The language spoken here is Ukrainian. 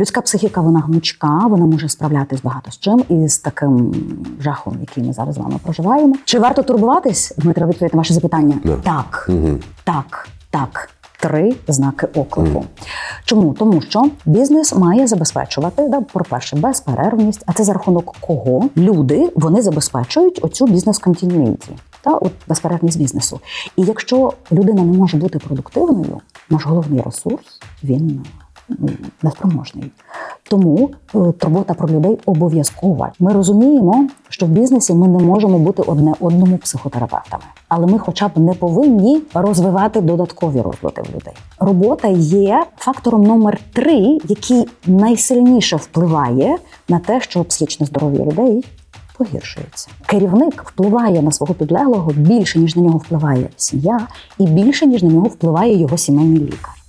Людська психіка вона гнучка, вона може справлятись багато з чим і з таким жахом, який ми зараз з вами проживаємо. Чи варто турбуватись? Дмитро, відповідь на ваше запитання? Да. Так, Угу. так, так. Три знаки оклику. Чому? Тому що бізнес має забезпечувати, да, по-перше, безперервність, а це за рахунок кого люди вони забезпечують оцю бізнес-континюїті, та от безперервність бізнесу. І якщо людина не може бути продуктивною, наш головний ресурс він ну, неспроможний. Тому е, турбота про людей обов'язкова. Ми розуміємо, що в бізнесі ми не можемо бути одне одному психотерапевтами, але ми, хоча б, не повинні розвивати додаткові розлади в людей. Робота є фактором номер три, який найсильніше впливає на те, що психічне здоров'я людей погіршується. Керівник впливає на свого підлеглого більше, ніж на нього впливає сім'я, і більше, ніж на нього впливає його сімейний лікар.